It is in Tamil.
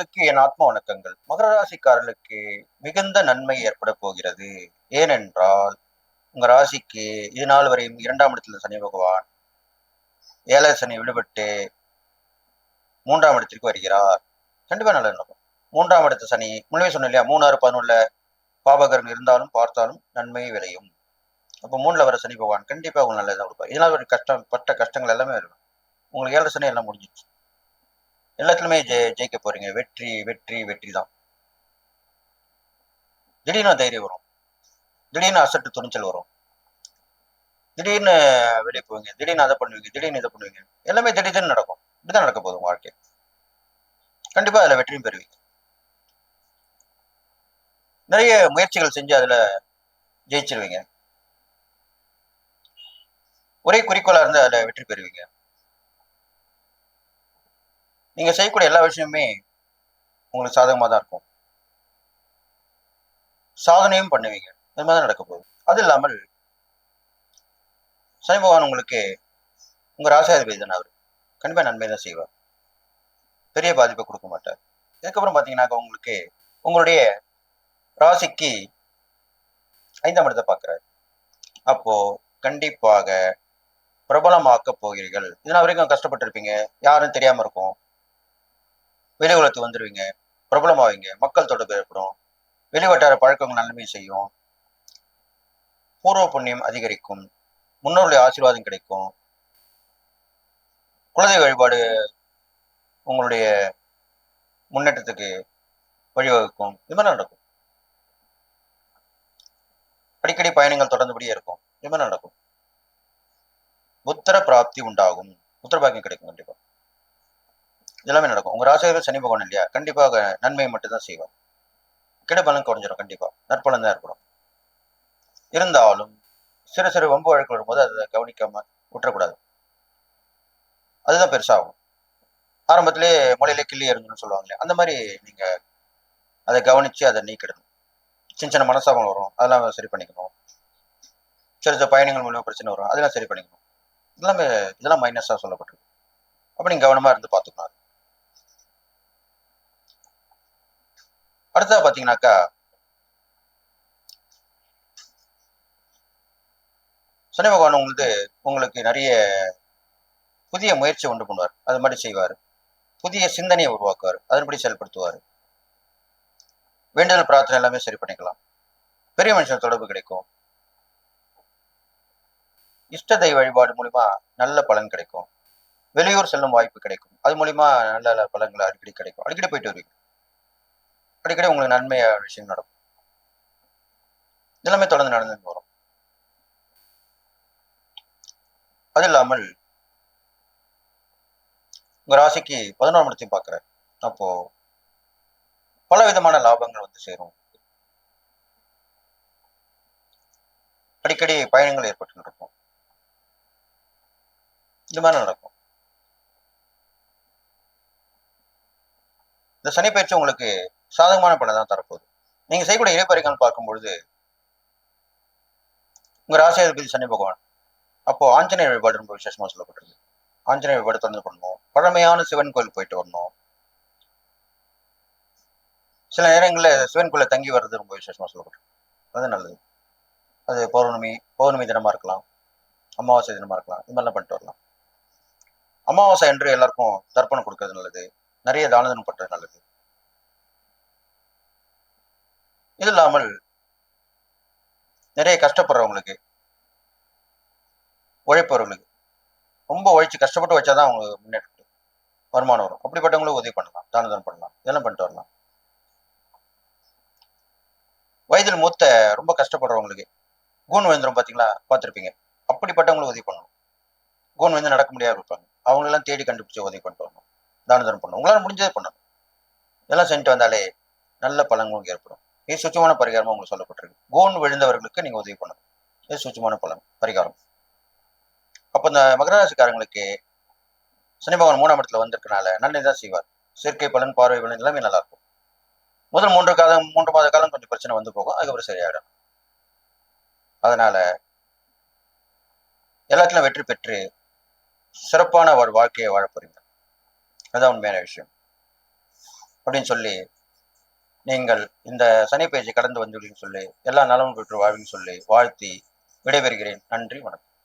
என் ஆத்ம வணக்கங்கள். மகர ராசிக்காரர்களுக்கு மிகுந்த நன்மை ஏற்பட போகிறது. ஏனென்றால் உங்க ராசிக்கு இது நாள் வரையும் இரண்டாம் இடத்துல சனி பகவான் ஏழை சனி விடுபட்டு மூன்றாம் இடத்திற்கு வருகிறார். கண்டிப்பா நல்ல நடக்கும். மூன்றாம் இடத்து சனி முன்னே சொன்னேன் இல்லையா மூணாறு பதினொன்றுல பாபகரன் இருந்தாலும் பார்த்தாலும் நன்மை விளையும். அப்போ மூணுல வர சனி பகவான் கண்டிப்பா உங்களுக்கு நல்லதான் கொடுப்பார். இதனால் ஒரு கஷ்டம் பட்ட கஷ்டங்கள் எல்லாமே இருக்கும் உங்களுக்கு ஏழரை சனி எல்லாம் முடிஞ்சிச்சு எல்லாத்துலயுமே ஜெய ஜெயிக்க போறீங்க. வெற்றி வெற்றி வெற்றி தான் திடீர்னு தைரியம் வரும். திடீர்னு அசட்டு துணிச்சல் வரும். திடீர்னு வெளியே போவீங்க. திடீர்னு அதை பண்ணுவீங்க. திடீர்னு இதை பண்ணுவீங்க. எல்லாமே திடீர்னு நடக்கும். இப்படிதான் நடக்க போதும் வாழ்க்கை. கண்டிப்பா அதுல வெற்றியும் பெறுவீங்க. நிறைய முயற்சிகள் செஞ்சு அதுல ஜெயிச்சிருவீங்க. ஒரே குறிக்கோளா இருந்து அதுல வெற்றி பெறுவீங்க. நீங்க செய்யக்கூடிய எல்லா விஷயமுமே உங்களுக்கு சாதகமா தான் இருக்கும். சாதனையும் பண்ணுவீங்க. இது மாதிரி தான் நடக்க போகுது. அது இல்லாமல் சனி பகவான் உங்களுக்கு உங்க ராசாதிபதி தானே அவர். கண்டிப்பாக நன்மை தான் செய்வார். பெரிய பாதிப்பை கொடுக்க மாட்டார். இதுக்கப்புறம் பாத்தீங்கன்னாக்கா உங்களுக்கு உங்களுடைய ராசிக்கு ஐந்தாம் இடத்தை பார்க்குறாரு அப்போ கண்டிப்பாக பிரபலமாக்க போகிறீர்கள். இதனால் வரைக்கும் கஷ்டப்பட்டிருப்பீங்க. யாரும் தெரியாம இருக்கும். வெளி உலகத்துக்கு வந்துடுவீங்க பிரபலமாவீங்க மக்கள் தொடர்பு ஏற்படும் வெளிவட்டார பழக்கங்கள் நன்மை செய்யும் பூர்வ புண்ணியம் அதிகரிக்கும் முன்னோருடைய ஆசீர்வாதம் கிடைக்கும் குலதெய்வ வழிபாடு உங்களுடைய முன்னேற்றத்துக்கு வழிவகுக்கும். இது மாதிரி நடக்கும். அடிக்கடி பயணங்கள் தொடர்ந்தபடியே இருக்கும். இது மாதிரி நடக்கும். புத்திர பிராப்தி உண்டாகும். புத்திர பாக்கியம் கிடைக்கும் கண்டிப்பா. எல்லாமே நடக்கும். உங்க ராசியில் சனி பகவான் இல்லையா? கண்டிப்பாக நன்மையை மட்டும் தான் செய்வார் குறைஞ்சிடும் கண்டிப்பா. நற்பலன் தான் ஏற்படும். இருந்தாலும் சிறு சிறு வம்பு வழக்கு வரும்போது அதை கவனிக்காம விட்டுறக்கூடாது. அதுதான் பெருசாகும். ஆரம்பத்திலே மொழியிலே கிள்ளி எறிஞ்சுன்னு சொல்லுவாங்களே அந்த மாதிரி நீங்க அதை கவனிச்சு அதை நீக்கிடணும். சின்ன சின்ன மனசாபம் வரும். அதெல்லாம் சரி பண்ணிக்கணும். சிறு சிறு பயணங்கள் மூலியமா பிரச்சனை வரும். அதெல்லாம் சரி பண்ணிக்கணும். இதெல்லாமே இதெல்லாம் மைனஸா சொல்லப்பட்டிருக்கு. அப்படி நீங்க கவனமா இருந்து பார்த்துக்கணும். அடுத்ததா பாத்தீங்கன்னாக்கா சனி பகவான் உங்களுக்கு உங்களுக்கு நிறைய புதிய முயற்சி உண்டு பண்ணுவார். அது மாதிரி செய்வார். புதிய சிந்தனையை உருவாக்குவார். அதன்படி செயல்படுத்துவார். வேண்டுதல் பிரார்த்தனை எல்லாமே சரி பண்ணிக்கலாம். பெரிய மனுஷன் தொடர்பு கிடைக்கும். இஷ்ட தெய்வ வழிபாடு மூலிமா நல்ல பலன் கிடைக்கும். வெளியூர் செல்லும் வாய்ப்பு கிடைக்கும். அது மூலிமா நல்ல நல்ல பலன்கள் அடிக்கடி கிடைக்கும். அடிக்கடி போயிட்டு வருவீங்க. அடிக்கடி உங்களுக்கு நன்மையா விஷயம் நடக்கும். எல்லாமே தொடர்ந்து நடந்து வரும். அது இல்லாமல் உங்க ராசிக்கு பதினோரு இடத்தையும் பார்க்குறேன் அப்போ பல விதமான லாபங்கள் வந்து சேரும். அடிக்கடி பயணங்கள் ஏற்பட்டு நடக்கும் இது மாதிரி நடக்கும். இந்த சனி பயிற்சி உங்களுக்கு சாதகமான பணம் தான் தரப்போகுது. நீங்க செய்யக்கூடிய இடைப்பறிகள் பார்க்கும் பொழுது உங்க ராசியாதிபதி சனி பகவான். அப்போ ஆஞ்சநேயர் வழிபாடு ரொம்ப விசேஷமா சொல்லப்பட்டிருக்கு. ஆஞ்சநேயர் வழிபாடு தொடர்ந்து பண்ணணும். பழமையான சிவன் கோயில் போயிட்டு வரணும். சில நேரங்களில் சிவன் கோயில தங்கி வர்றது ரொம்ப விசேஷமா சொல்லப்பட்டிருக்கு. அது நல்லது. அது பௌர்ணமி பௌர்ணமி தினமா இருக்கலாம். அமாவாசை தினமா இருக்கலாம். இது மாதிரிலாம் பண்ணிட்டு வரலாம். அமாவாசை என்று எல்லாருக்கும் தர்ப்பணம் கொடுக்கறது நல்லது. நிறைய தானதனம் பண்றது நல்லது. இது இல்லாமல் நிறைய கஷ்டப்படுறவங்களுக்கு உழைப்பவர்களுக்கு ரொம்ப உழைச்சு கஷ்டப்பட்டு வச்சாதான் அவங்க முன்னேற்றம் வருமானம் வரும். அப்படிப்பட்டவங்களும் உதவி பண்ணலாம். தான தானம் பண்ணலாம். இதெல்லாம் பண்ணிட்டு வரலாம். வயதில் மூத்த ரொம்ப கஷ்டப்படுறவங்களுக்கு கூன் வேந்திரம் பார்த்தீங்களா? பார்த்துருப்பீங்க. அப்படிப்பட்டவங்களுக்கு உதவி பண்ணணும். கூன் வந்து நடக்க முடியாது இருப்பாங்க. அவங்களெல்லாம் தேடி கண்டுபிடிச்சி உதவி பண்ணிட்டு வரணும். தான தானம் பண்ணணும். உங்களால் முடிஞ்சதே பண்ணணும். இதெல்லாம் செஞ்சுட்டு வந்தாலே நல்ல பலன் ஏற்படும். இது சுச்சமான பரிகாரமாக உங்களுக்கு சொல்லப்பட்டிருக்கு? கோன் விழுந்தவர்களுக்கு நீங்கள் உதவி பண்ணணும். இது சுச்சமான பலன் பரிகாரம். அப்போ இந்த மகராசிக்காரங்களுக்கு சனி பகவான் மூணாம் இடத்துல வந்திருக்கனால நல்லதான் செய்வார். சேர்க்கை பலன் பார்வை பலன் எல்லாமே நல்லா இருக்கும் முதல் மூன்று காலம் மூன்று மாத காலம் கொஞ்சம் பிரச்சனை வந்து போகும் அதுக்கப்புறம் சரியாயிடும். அதனால எல்லாத்திலும் வெற்றி பெற்று சிறப்பான ஒரு வாழ்க்கையை வாழ போறீங்க. அதுதான் உண்மையான விஷயம். அப்படின்னு சொல்லி நீங்கள் இந்த சனி பயிற்சி கடந்து வந்துள்ளீங்கன்னு சொல்லி எல்லா நலமும் பெற்று வாழ்வின்னு சொல்லி வாழ்த்தி விடைபெறுகிறேன். நன்றி வணக்கம்.